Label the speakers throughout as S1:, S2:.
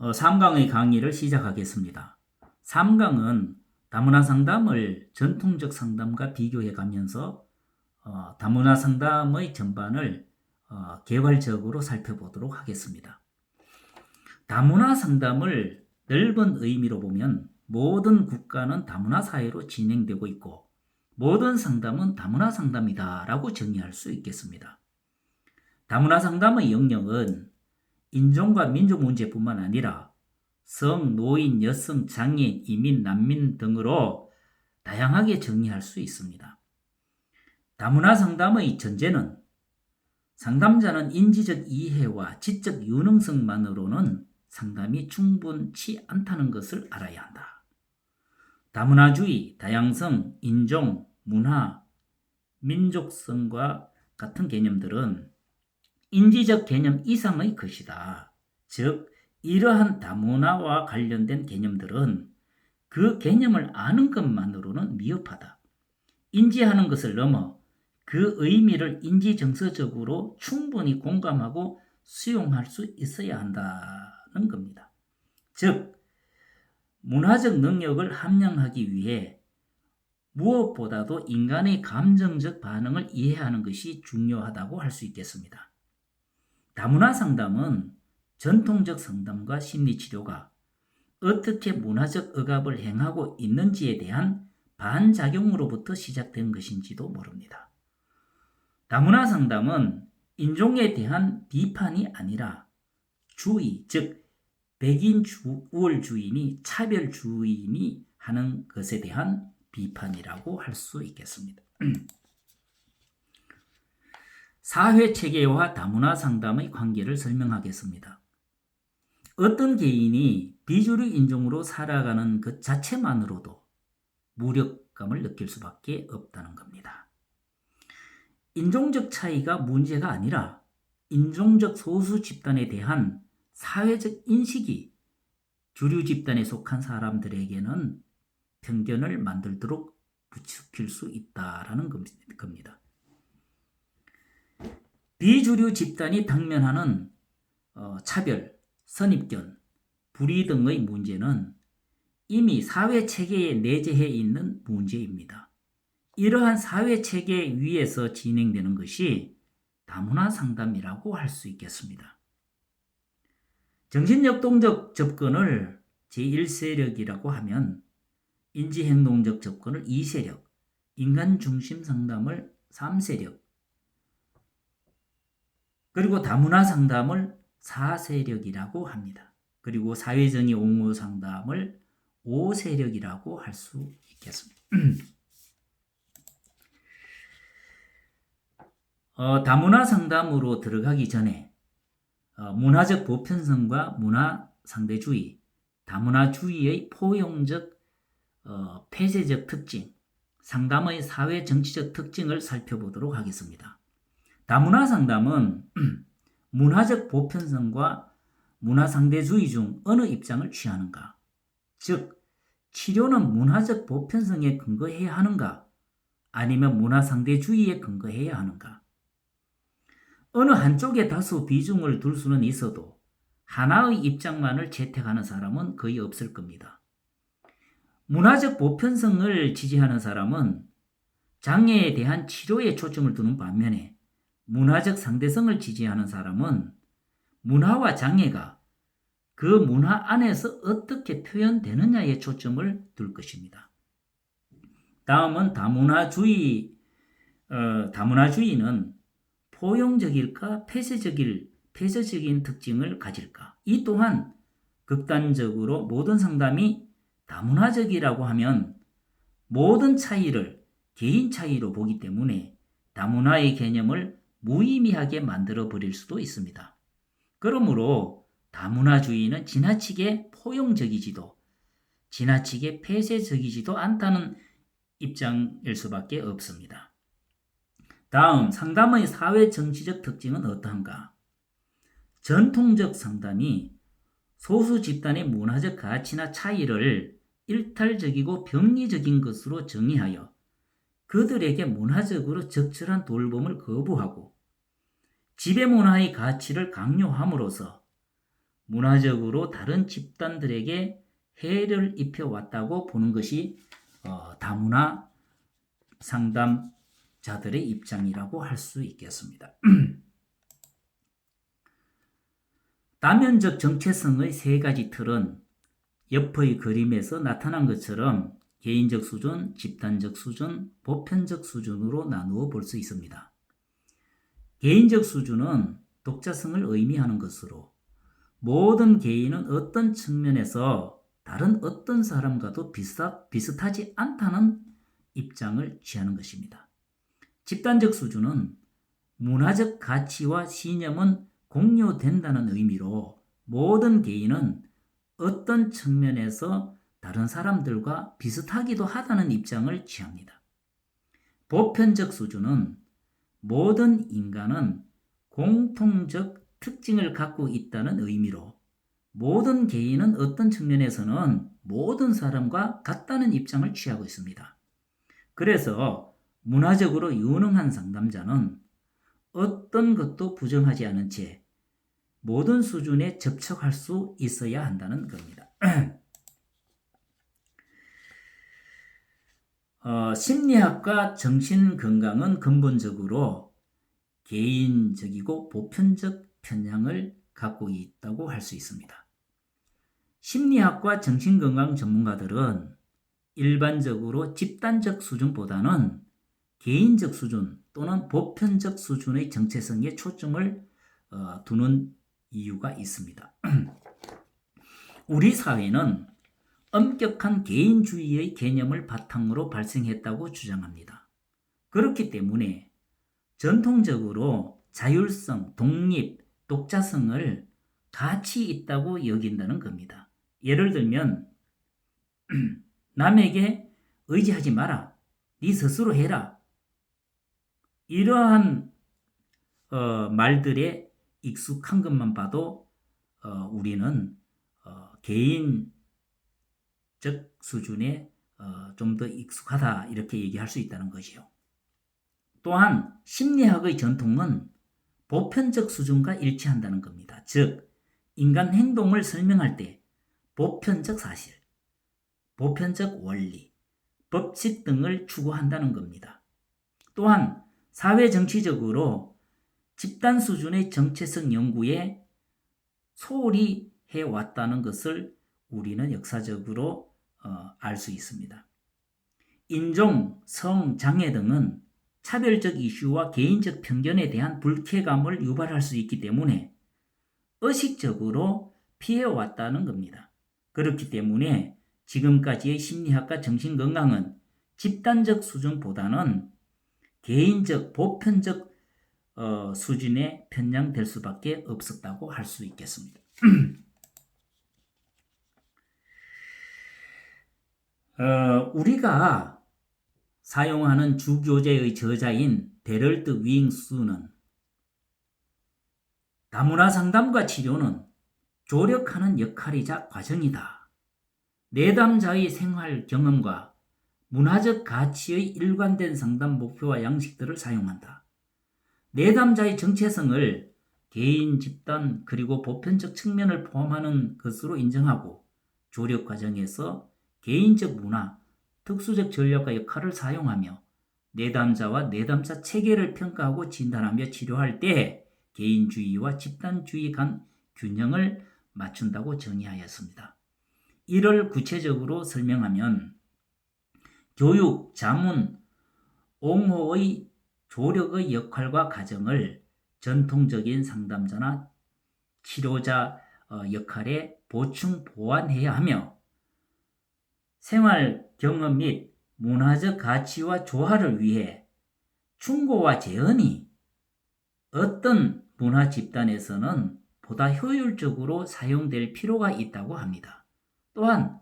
S1: 어, 3강의 강의를 시작하겠습니다. 3강은 다문화 상담을 전통적 상담과 비교해 가면서 어, 다문화 상담의 전반을 어, 개괄적으로 살펴보도록 하겠습니다. 다문화 상담을 넓은 의미로 보면 모든 국가는 다문화 사회로 진행되고 있고 모든 상담은 다문화 상담이다 라고 정의할 수 있겠습니다. 다문화 상담의 영역은 인종과 민족 문제뿐만 아니라 성, 노인, 여성, 장애인, 이민, 난민 등으로 다양하게 정의할 수 있습니다. 다문화 상담의 전제는 상담자는 인지적 이해와 지적 유능성만으로는 상담이 충분치 않다는 것을 알아야 한다. 다문화주의, 다양성, 인종, 문화, 민족성과 같은 개념들은 인지적 개념 이상의 것이다. 즉, 이러한 다문화와 관련된 개념들은 그 개념을 아는 것만으로는 미흡하다. 인지하는 것을 넘어 그 의미를 인지 정서적으로 충분히 공감하고 수용할 수 있어야 한다는 겁니다. 즉, 문화적 능력을 함양하기 위해 무엇보다도 인간의 감정적 반응을 이해하는 것이 중요하다고 할 수 있겠습니다. 다문화 상담은 전통적 상담과 심리치료가 어떻게 문화적 억압을 행하고 있는지에 대한 반작용으로부터 시작된 것인지도 모릅니다. 다문화 상담은 인종에 대한 비판이 아니라 주의, 즉 백인 우월주의니 차별주의니 하는 것에 대한 비판이라고 할 수 있겠습니다. 사회 체계와 다문화 상담의 관계를 설명하겠습니다. 어떤 개인이 비주류 인종으로 살아가는 것 자체만으로도 무력감을 느낄 수밖에 없다는 겁니다. 인종적 차이가 문제가 아니라 인종적 소수 집단에 대한 사회적 인식이 주류 집단에 속한 사람들에게는 편견을 만들도록 부추길 수 있다라는 겁니다. 비주류 집단이 당면하는 어, 차별, 선입견, 불의 등의 문제는 이미 사회 체계에 내재해 있는 문제입니다. 이러한 사회 체계 위에서 진행되는 것이 다문화 상담이라고 할 수 있겠습니다. 정신역동적 접근을 제1세력이라고 하면 인지행동적 접근을 2세력, 인간중심 상담을 3세력, 그리고 다문화 상담을 4세력이라고 합니다. 그리고 사회정의 옹호 상담을 5세력이라고 할 수 있겠습니다. 어, 다문화 상담으로 들어가기 전에 어, 문화적 보편성과 문화 상대주의, 다문화주의의 포용적 어, 폐쇄적 특징, 상담의 사회 정치적 특징을 살펴보도록 하겠습니다. 다문화 상담은 문화적 보편성과 문화 상대주의 중 어느 입장을 취하는가? 즉, 치료는 문화적 보편성에 근거해야 하는가? 아니면 문화 상대주의에 근거해야 하는가? 어느 한쪽에 다수 비중을 둘 수는 있어도 하나의 입장만을 채택하는 사람은 거의 없을 겁니다. 문화적 보편성을 지지하는 사람은 장애에 대한 치료에 초점을 두는 반면에 문화적 상대성을 지지하는 사람은 문화와 장애가 그 문화 안에서 어떻게 표현되느냐에 초점을 둘 것입니다. 다음은 다문화주의, 어, 다문화주의는 포용적일까 폐쇄적일 폐쇄적인 특징을 가질까? 이 또한 극단적으로 모든 상담이 다문화적이라고 하면 모든 차이를 개인 차이로 보기 때문에 다문화의 개념을 무의미하게 만들어 버릴 수도 있습니다. 그러므로 다문화주의는 지나치게 포용적이지도 지나치게 폐쇄적이지도 않다는 입장일 수밖에 없습니다. 다음 상담의 사회 정치적 특징은 어떠한가? 전통적 상담이 소수 집단의 문화적 가치나 차이를 일탈적이고 병리적인 것으로 정의하여 그들에게 문화적으로 적절한 돌봄을 거부하고 지배 문화의 가치를 강요함으로써 문화적으로 다른 집단들에게 해를 입혀왔다고 보는 것이 어, 다문화 상담자들의 입장이라고 할 수 있겠습니다. 다면적 정체성의 세 가지 틀은 옆의 그림에서 나타난 것처럼 개인적 수준, 집단적 수준, 보편적 수준으로 나누어 볼 수 있습니다. 개인적 수준은 독자성을 의미하는 것으로 모든 개인은 어떤 측면에서 다른 어떤 사람과도 비슷하, 비슷하지 않다는 입장을 취하는 것입니다. 집단적 수준은 문화적 가치와 신념은 공유된다는 의미로 모든 개인은 어떤 측면에서 다른 사람들과 비슷하기도 하다는 입장을 취합니다. 보편적 수준은 모든 인간은 공통적 특징을 갖고 있다는 의미로 모든 개인은 어떤 측면에서는 모든 사람과 같다는 입장을 취하고 있습니다. 그래서 문화적으로 유능한 상담자는 어떤 것도 부정하지 않은 채 모든 수준에 접촉할 수 있어야 한다는 겁니다. 어, 심리학과 정신건강은 근본적으로 개인적이고 보편적 편향을 갖고 있다고 할 수 있습니다. 심리학과 정신건강 전문가들은 일반적으로 집단적 수준보다는 개인적 수준 또는 보편적 수준의 정체성에 초점을 어, 두는 이유가 있습니다. 우리 사회는 엄격한 개인주의의 개념을 바탕으로 발생했다고 주장합니다. 그렇기 때문에 전통적으로 자율성, 독립, 독자성을 가치 있다고 여긴다는 겁니다. 예를 들면 남에게 의지하지 마라. 네 스스로 해라. 이러한 어, 말들에 익숙한 것만 봐도 어, 우리는 어, 개인 적 수준에 어, 좀 더 익숙하다 이렇게 얘기할 수 있다는 것이요. 또한 심리학의 전통은 보편적 수준과 일치한다는 겁니다. 즉 인간 행동을 설명할 때 보편적 사실, 보편적 원리, 법칙 등을 추구한다는 겁니다. 또한 사회 정치적으로 집단 수준의 정체성 연구에 소홀히 해왔다는 것을 우리는 역사적으로 어, 알수 있습니다. 인종, 성, 장애 등은 차별적 이슈와 개인적 편견에 대한 불쾌감을 유발할 수 있기 때문에 의식적으로 피해왔다는 겁니다. 그렇기 때문에 지금까지의 심리학과 정신건강은 집단적 수준보다는 개인적, 보편적 어, 수준에 편향될 수밖에 없었다고 할 수 있겠습니다. 어, 우리가 사용하는 주교재의 저자인 데럴트 윙수는 다문화 상담과 치료는 조력하는 역할이자 과정이다. 내담자의 생활 경험과 문화적 가치의 일관된 상담 목표와 양식들을 사용한다. 내담자의 정체성을 개인, 집단, 그리고 보편적 측면을 포함하는 것으로 인정하고 조력 과정에서 개인적 문화, 특수적 전략과 역할을 사용하며 내담자와 내담자 체계를 평가하고 진단하며 치료할 때 개인주의와 집단주의 간 균형을 맞춘다고 정의하였습니다. 이를 구체적으로 설명하면 교육, 자문, 옹호의 조력의 역할과 과정을 전통적인 상담자나 치료자 어, 역할에 보충 보완해야 하며 생활 경험 및 문화적 가치와 조화를 위해 충고와 재현이 어떤 문화 집단에서는 보다 효율적으로 사용될 필요가 있다고 합니다. 또한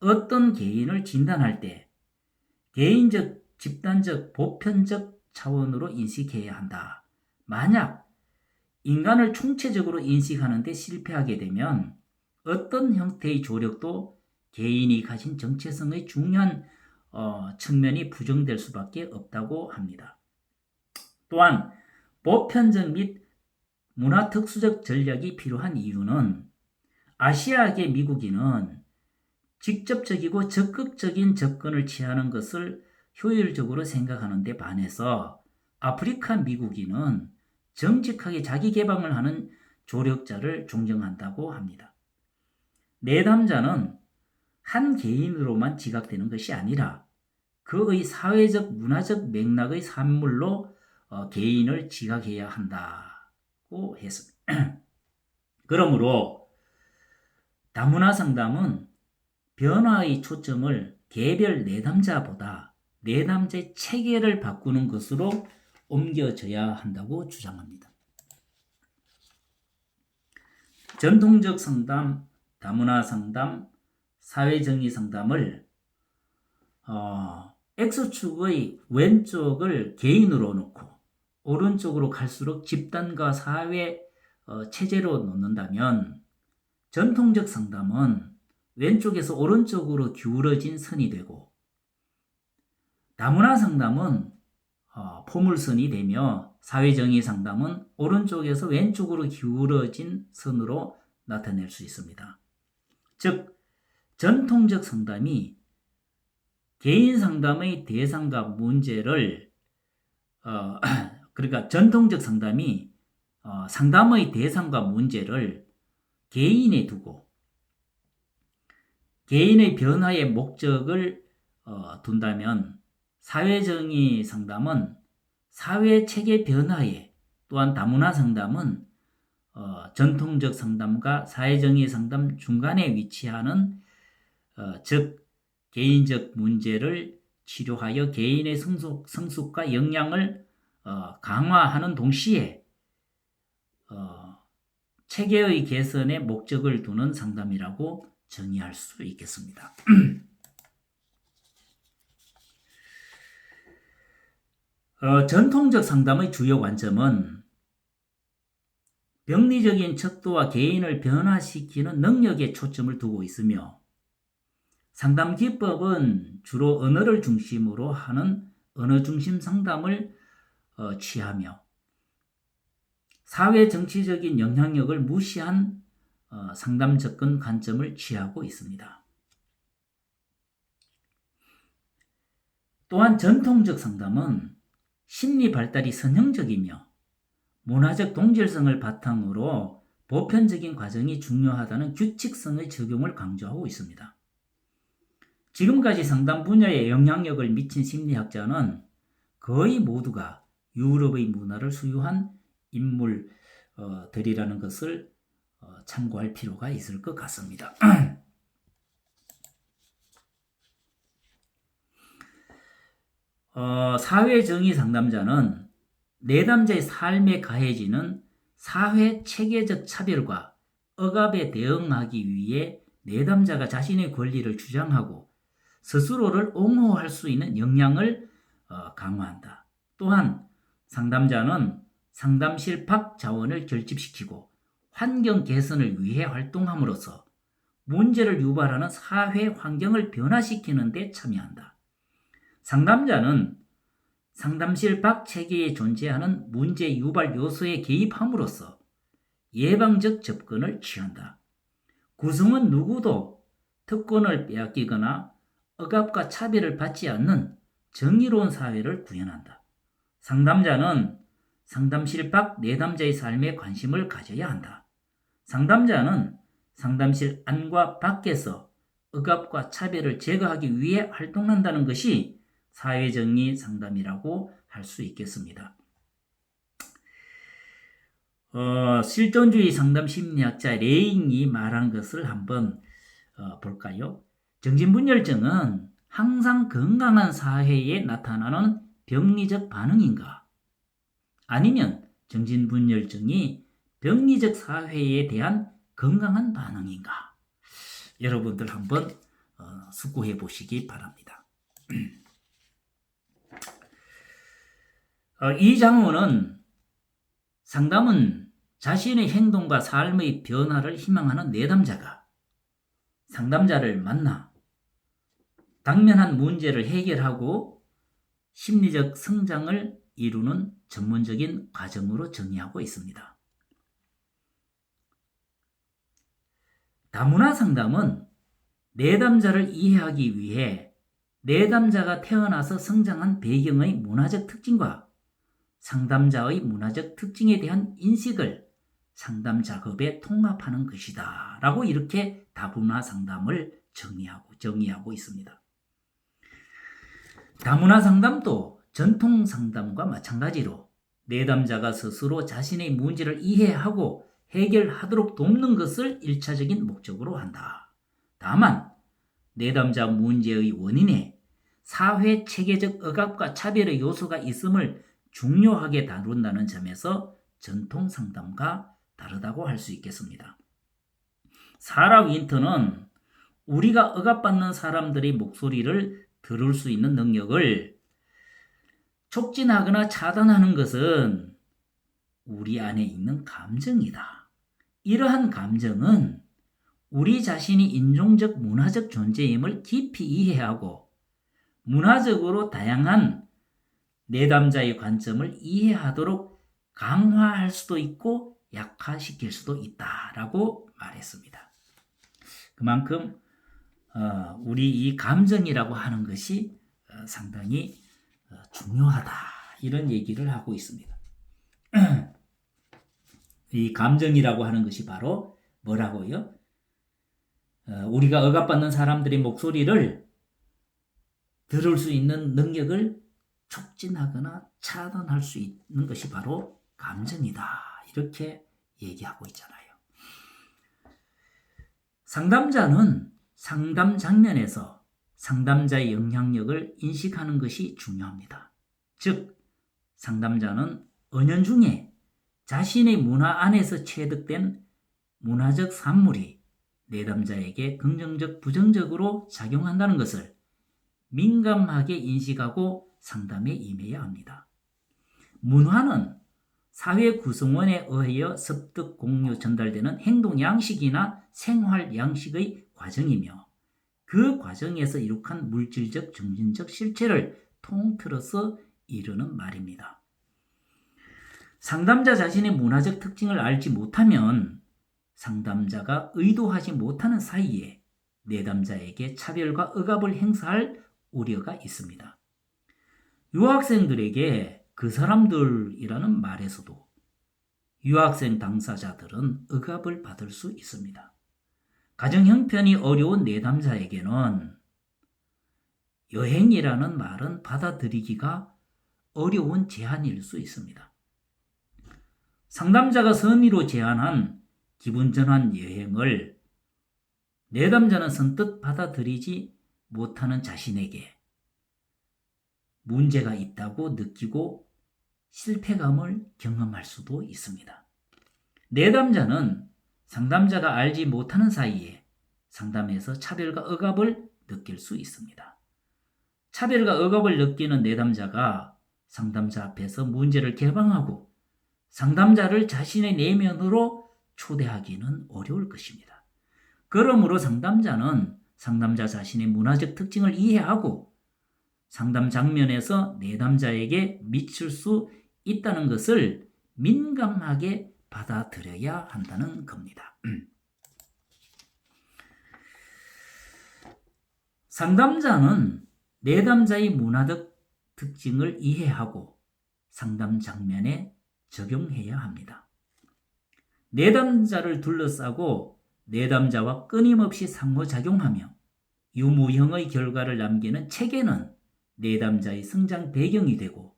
S1: 어떤 개인을 진단할 때 개인적, 집단적, 보편적 차원으로 인식해야 한다. 만약 인간을 총체적으로 인식하는데 실패하게 되면 어떤 형태의 조력도 개인이 가진 정체성의 중요한 어, 측면이 부정될 수밖에 없다고 합니다. 또한 보편적 및 문화 특수적 전략이 필요한 이유는 아시아계 미국인은 직접적이고 적극적인 접근을 취하는 것을 효율적으로 생각하는 데 반해서 아프리카 미국인은 정직하게 자기 개방을 하는 조력자를 존경한다고 합니다. 내담자는 한 개인으로만 지각되는 것이 아니라 그의 사회적 문화적 맥락의 산물로 어, 개인을 지각해야 한다고 했습니다. 그러므로 다문화 상담은 변화의 초점을 개별 내담자보다 내담자의 체계를 바꾸는 것으로 옮겨져야 한다고 주장합니다. 전통적 상담, 다문화 상담, 사회정의 상담을 어, X축의 왼쪽을 개인으로 놓고 오른쪽으로 갈수록 집단과 사회 어, 체제로 놓는다면 전통적 상담은 왼쪽에서 오른쪽으로 기울어진 선이 되고 다문화 상담은 어, 포물선이 되며 사회정의 상담은 오른쪽에서 왼쪽으로 기울어진 선으로 나타낼 수 있습니다. 즉 전통적 상담이 개인 상담의 대상과 문제를 어, 그러니까 전통적 상담이 어, 상담의 대상과 문제를 개인에 두고 개인의 변화의 목적을 어, 둔다면 사회정의 상담은 사회 체계 변화에 또한 다문화 상담은 어, 전통적 상담과 사회정의 상담 중간에 위치하는 어, 즉 개인적 문제를 치료하여 개인의 성숙, 성숙과 역량을 어, 강화하는 동시에 어, 체계의 개선에 목적을 두는 상담이라고 정의할 수 있겠습니다. 어, 전통적 상담의 주요 관점은 병리적인 척도와 개인을 변화시키는 능력에 초점을 두고 있으며 상담 기법은 주로 언어를 중심으로 하는 언어 중심 상담을 어, 취하며 사회 정치적인 영향력을 무시한 어, 상담 접근 관점을 취하고 있습니다. 또한 전통적 상담은 심리 발달이 선형적이며 문화적 동질성을 바탕으로 보편적인 과정이 중요하다는 규칙성의 적용을 강조하고 있습니다. 지금까지 상담 분야에 영향력을 미친 심리학자는 거의 모두가 유럽의 문화를 수유한 인물들이라는 것을 어, 참고할 필요가 있을 것 같습니다. 어, 사회정의 상담자는 내담자의 삶에 가해지는 사회 체계적 차별과 억압에 대응하기 위해 내담자가 자신의 권리를 주장하고 스스로를 옹호할 수 있는 역량을 어, 강화한다. 또한 상담자는 상담실 밖 자원을 결집시키고 환경 개선을 위해 활동함으로써 문제를 유발하는 사회 환경을 변화시키는 데 참여한다. 상담자는 상담실 밖 체계에 존재하는 문제 유발 요소에 개입함으로써 예방적 접근을 취한다. 구성은 누구도 특권을 빼앗기거나 억압과 차별을 받지 않는 정의로운 사회를 구현한다. 상담자는 상담실 밖 내담자의 삶에 관심을 가져야 한다. 상담자는 상담실 안과 밖에서 억압과 차별을 제거하기 위해 활동한다는 것이 사회정의 상담이라고 할 수 있겠습니다. 어, 실존주의 상담 심리학자 레인이 말한 것을 한번 어, 볼까요? 정신분열증은 항상 건강한 사회에 나타나는 병리적 반응인가? 아니면 정신분열증이 병리적 사회에 대한 건강한 반응인가? 여러분들 한번 어, 숙고해 보시기 바랍니다. 어, 이 장문은 상담은 자신의 행동과 삶의 변화를 희망하는 내담자가 상담자를 만나 당면한 문제를 해결하고 심리적 성장을 이루는 전문적인 과정으로 정의하고 있습니다. 다문화 상담은 내담자를 이해하기 위해 내담자가 태어나서 성장한 배경의 문화적 특징과 상담자의 문화적 특징에 대한 인식을 상담 작업에 통합하는 것이다. 라고 이렇게 다문화 상담을 정의하고 정의하고 있습니다. 다문화 상담도 전통 상담과 마찬가지로 내담자가 스스로 자신의 문제를 이해하고 해결하도록 돕는 것을 일차적인 목적으로 한다. 다만 내담자 문제의 원인에 사회 체계적 억압과 차별의 요소가 있음을 중요하게 다룬다는 점에서 전통 상담과 다르다고 할 수 있겠습니다. 사라 윈터는 우리가 억압받는 사람들의 목소리를 들을 수 있는 능력을 촉진하거나 차단하는 것은 우리 안에 있는 감정이다. 이러한 감정은 우리 자신이 인종적 문화적 존재임을 깊이 이해하고 문화적으로 다양한 내담자의 관점을 이해하도록 강화할 수도 있고 약화시킬 수도 있다라고 말했습니다. 그만큼 어, 우리 이 감정이라고 하는 것이 어, 상당히 어, 중요하다 이런 얘기를 하고 있습니다. 이 감정이라고 하는 것이 바로 뭐라고요? 우리가 억압받는 사람들의 목소리를 들을 수 있는 능력을 촉진하거나 차단할 수 있는 것이 바로 감정이다. 이렇게 얘기하고 있잖아요. 상담자는 상담 장면에서 상담자의 영향력을 인식하는 것이 중요합니다. 즉, 상담자는 은연중에 자신의 문화 안에서 체득된 문화적 산물이 내담자에게 긍정적, 부정적으로 작용한다는 것을 민감하게 인식하고 상담에 임해야 합니다. 문화는 사회 구성원에 의하여 습득, 공유, 전달되는 행동 양식이나 생활 양식의 과정이며 그 과정에서 이룩한 물질적, 정신적 실체를 통틀어서 이루는 말입니다. 상담자 자신의 문화적 특징을 알지 못하면 상담자가 의도하지 못하는 사이에 내담자에게 차별과 억압을 행사할 우려가 있습니다. 유학생들에게 그 사람들이라는 말에서도 유학생 당사자들은 억압을 받을 수 있습니다. 가정 형편이 어려운 내담자에게는 여행이라는 말은 받아들이기가 어려운 제한일 수 있습니다. 상담자가 선의로 제안한 기분 전환 여행을 내담자는 선뜻 받아들이지 못하는 자신에게 문제가 있다고 느끼고 실패감을 경험할 수도 있습니다. 내담자는 상담자가 알지 못하는 사이에 상담에서 차별과 억압을 느낄 수 있습니다. 차별과 억압을 느끼는 내담자가 상담자 앞에서 문제를 개방하고 상담자를 자신의 내면으로 초대하기는 어려울 것입니다. 그러므로 상담자는 상담자 자신의 문화적 특징을 이해하고 상담 장면에서 내담자에게 미칠 수 있다는 것을 민감하게 받아들여야 한다는 겁니다. 상담자는 내담자의 문화적 특징을 이해하고 상담 장면에 적용해야 합니다. 내담자를 둘러싸고 내담자와 끊임없이 상호작용하며 유무형의 결과를 남기는 체계는 내담자의 성장 배경이 되고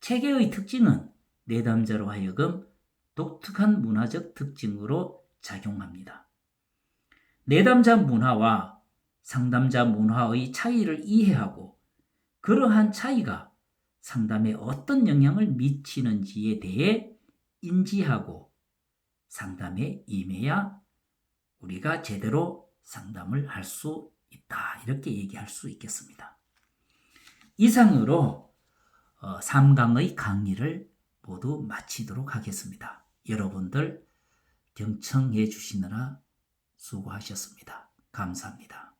S1: 체계의 특징은 내담자로 하여금 독특한 문화적 특징으로 작용합니다. 내담자 문화와 상담자 문화의 차이를 이해하고 그러한 차이가 상담에 어떤 영향을 미치는지에 대해 인지하고 상담에 임해야 우리가 제대로 상담을 할 수 있다. 이렇게 얘기할 수 있겠습니다. 이상으로 3강의 어, 강의를 모두 마치도록 하겠습니다. 여러분들 경청해 주시느라 수고하셨습니다. 감사합니다.